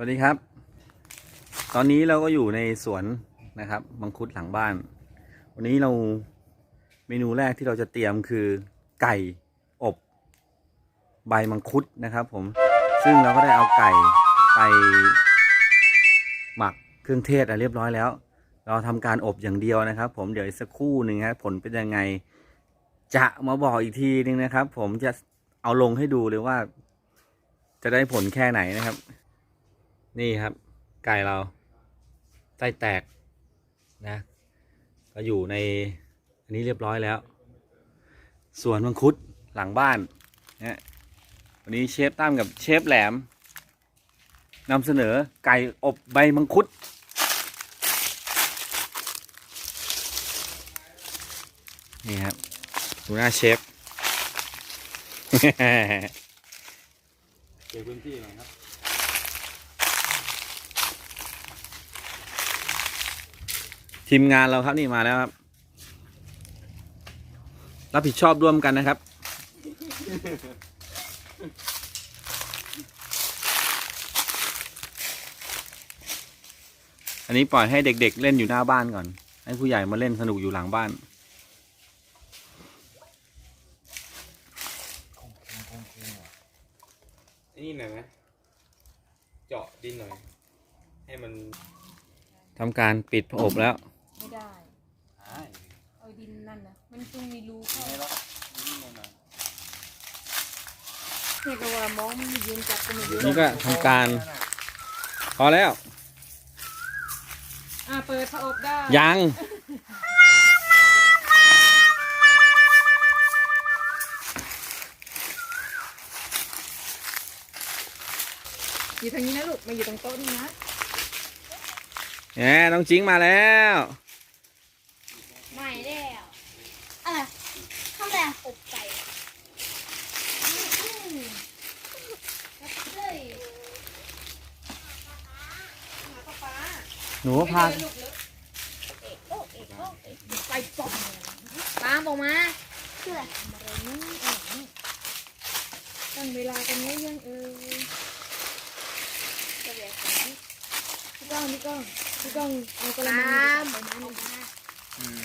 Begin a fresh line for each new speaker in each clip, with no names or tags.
สวัสดีครับ ตอนนี้เราก็อยู่ในสวนนะครับมังคุดหลังบ้าน วันนี้เราเมนูแรกที่เราจะเตรียมคือไก่อบใบมังคุดนะครับ ผม ซึ่งเราก็ได้เอาไก่ไปหมักเครื่องเทศอะเรียบร้อยแล้ว เราทำการอบอย่างเดียวนะครับ ผมเดี๋ยวสักครู่หนึ่งครับผลเป็นยังไง จะมาบอกอีกทีนึงนะครับ ผมจะเอาลงให้ดูเลยว่า จะได้ผลแค่ไหนนะครับ นี่ครับ ไก่เราไส้แตกนะ ก็อยู่ในอันนี้เรียบร้อยแล้วสวนมังคุดหลังบ้านนะวันนี้เชฟตั้มกับเชฟแหลมนำเสนอไก่อบใบมังคุด นี่ครับดูหน้าเชฟ
เก็บพื้นที่หน่อยครับ
ทีมงานเราครับนี่มาแล้วครับ รับผิดชอบร่วมกันนะครับ อันนี้ปล่อยให้เด็กๆเล่นอยู่หน้าบ้านก่อน ให้ผู้ใหญ่มาเล่นสนุกอยู่หลังบ้าน
ไอ้นี่หน่อยไหมเจาะดินหน่อย ให้มัน
ทำการปิดผอบแล้ว
ไม่ได้
หาย
เอาดิ นนั่นนะมันต้องมีรูเข้า
ไม่แล้วดินหน่อยหน่อย
เรียกว่ามองมันไม่ยืนจับก็ไม่ยืน
นี่ก็ทำการ พอแล้ว
อ่าเปิดพระอบได้
ยัง
อยู่ทางนี้นะลูกมาอยู่ตรงโต๊ะนี่นะ
แหมน้องจิงมาแล้ว
ใหม่แล้วอะไรข้าวแรงอบไก่อืมอืมเฮ้ย
หนูพา
เอกโอ๊ะเอกโอ๊ะเอกไปปองตามออกมาเพื่อทำอะไรนี่เอ๋ย
ตั้งเวลากันนี้ยังเออ
จะเรียกของ
พี่ก้องพี่ก้องพี่ก้องเอากระ
ต
มัา
ม
ง
ออกมาออกมา
อืม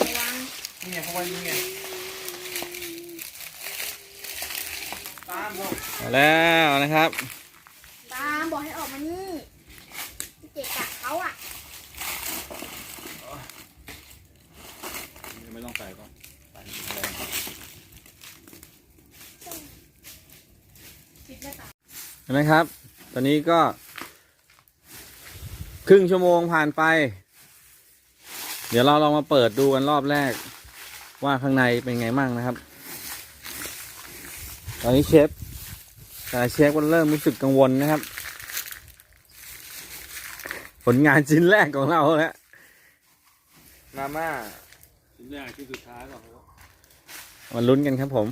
ระวัง
นี่ไงเพราะว่านี่ไงตามลูก
มาแล้วนะครับ
ตามบอกให้ออกมานี่ เกะกะเขาอะ
ไม่ต้องใส่ก่อนใส่แร
ง
เห็นไหมครับ ตอนนี้ก็ ครึ่งชั่วโมงผ่านไป เดี๋ยวเราลองมาเปิดดูกันรอบแรก ว่าข้างในเป็นไงมั่งนะครับ ตอนนี้เชฟแต่เชฟก็เริ่มรู้สึกกังวลนะครับ ผลงานชิ้นแรกของเราแล้ว
มาม่าชิ้นแรกชิ้นสุดท้ายก่อนครับ
มาลุ้นกันครับผม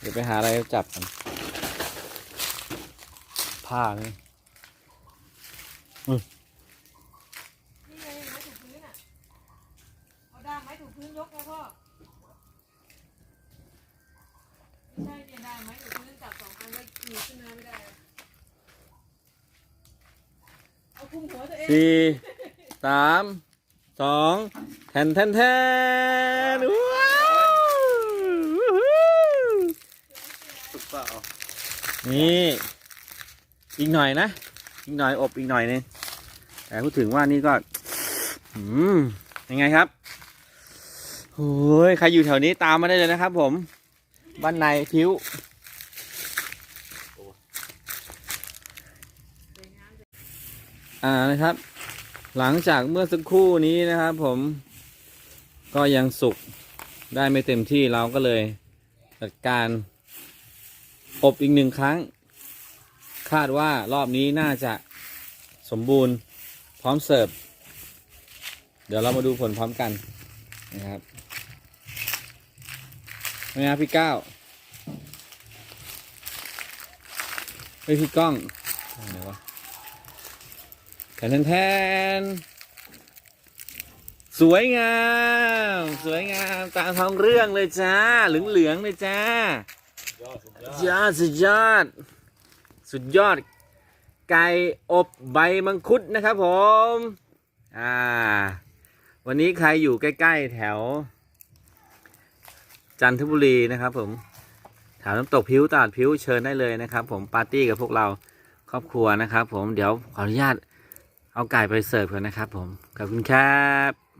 เดี๋ยวไปหาอะไรจับกันผ้านี่
นี่ไงไม้ถูพื้นอะเอาด้ามไม้ถูพื้นยกนะพ่อไม่ใช่เนี่ยด้ามไม้ถูพื้นจับสองอันแล้วหนีขึ้นมาไม่ได้อะเอาคุมหัวตัวเอง
สี่สามสองแทนแทนแทนว้าว
สุกเปล่า
นี่อีกหน่อยนะ อีกหน่อยอบอีกหน่อยนึงแต่พูดถึงว่านี่ก็อืมยังไงครับโอ้ยใครอยู่แถวนี้ตามมาได้เลยนะครับผมบ้านในพิ้ว อ่านะครับ หลังจากเมื่อสักครู่นี้นะครับผมก็ยังสุกได้ไม่เต็มที่เราก็เลยจัดการอบอีกหนึ่งครั้ง คาดว่ารอบนี้น่าจะสมบูรณ์พร้อมเสิร์ฟ เดี๋ยวเรามาดูผลพร้อมกันนะครับเป็นไงครับพี่ก้าวเฮ้ยพี่ก้องไหนวะ แทนแทนสวยงาม สวยงามตามท้องเรื่องเลยจ้า เหลืองๆเลยจ้า
ยอดสุดยอด
ยอดสุดยอด สุดยอด ไก่อบใบมังคุดนะครับผม อ่า วันนี้ใครอยู่ใกล้ ๆ แถว จันทบุรีนะครับผมแถวน้ำตกพิ้วตลาดพิ้วเชิญได้เลยนะครับ ผมปาร์ตี้กับพวกเราครอบครัวนะครับ ผมเดี๋ยวขออนุญาต เอาไก่ไปเสิร์ฟกันนะครับผม ขอบคุณครับ